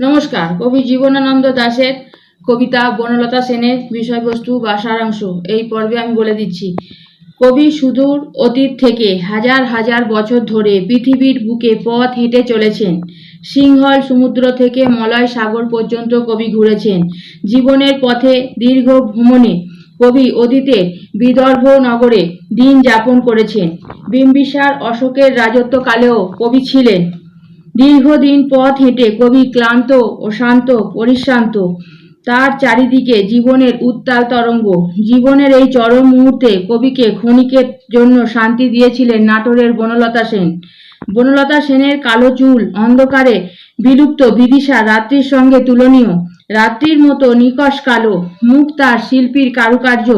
নমস্কার, কবি জীবনানন্দ দাশের কবিতা বনলতা সেনের বিষয়বস্তু বা সারাংশ, এই পর্বে আমি বলে দিচ্ছি। কবি সুদূর অতীত থেকে হাজার হাজার বছর ধরে পৃথিবীর বুকে পথ হেঁটে চলেছেন। সিংহল সমুদ্র থেকে মলয় সাগর পর্যন্ত কবি ঘুরেছেন। জীবনের পথে দীর্ঘ ভ্রমণে কবি অতীতে বিদর্ভ নগরে দিন যাপন করেছেন। বিম্বিসার অশোকের রাজত্বকালেও কবি ছিলেন। দীর্ঘদিন পথ হেঁটে কবি ক্লান্ত ও শান্ত পরিশ্রান্ত, তার চারিদিকে জীবনের উত্তাল তরঙ্গ। জীবনের এই চরম মুহূর্তে কবিকে ক্ষণিকের জন্য শান্তি দিয়েছিলেন নাটোরের বনলতা সেন। বনলতা সেনের কালো চুল, অন্ধকারে বিলুপ্ত বিদিশা রাত্রির সঙ্গে তুলনীয়। রাত্রির মতো নিকষ কালো মুখ তার শিল্পীর কারুকার্য।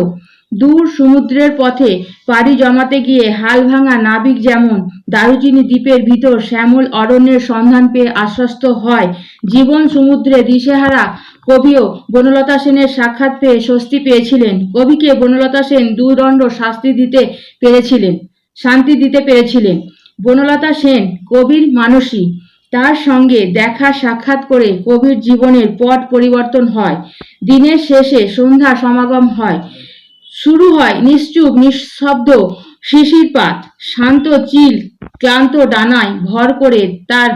দূর সমুদ্রের পথে পাড়ি জমাতে গিয়ে হাল ভাঙা নাবিক যেমন দারুচিনি দ্বীপের ভিতর শ্যামল অরণ্যের সন্ধান পেয়ে আশ্বস্ত হয়। জীবন সমুদ্রে দিশেহারা কবিও বনলতা সেনের সাক্ষাৎ পেয়ে স্বস্তি পেয়েছিলেন। কবিকে বনলতা সেন দুদণ্ড শাস্তি দিতে পেরেছিলেন, শান্তি দিতে পেরেছিলেন। বনলতা সেন কবির মানসী। তার সঙ্গে দেখা সাক্ষাৎ করে কবির জীবনের পট পরিবর্তন হয়। দিনের শেষে সন্ধ্যা সমাগম হয়। শুরু হয় নিশ্চুপ, নিঃশব্দ শিশিরপাত শান্ত, চিল, ক্লান্ত ডানায় ভর করে তার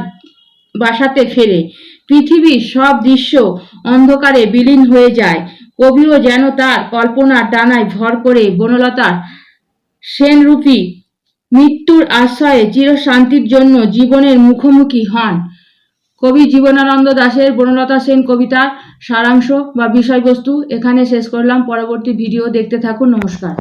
বাসাতে ফেরে। পৃথিবীর সব দৃশ্য অন্ধকারে বিলীন হয়ে যায়। কবিও যেন তার কল্পনার ডানায় ভর করে বনলতার সেনরূপী মৃত্যুর আশ্রয়ে চিরশান্তির জন্য জীবনের মুখোমুখি হন। কবি জীবনানন্দ দাশের বনলতা সেন কবিতার সারাংশ বা বিষয়বস্তু এখানে শেষ করলাম। পরবর্তী ভিডিও দেখতে থাকুন। নমস্কার।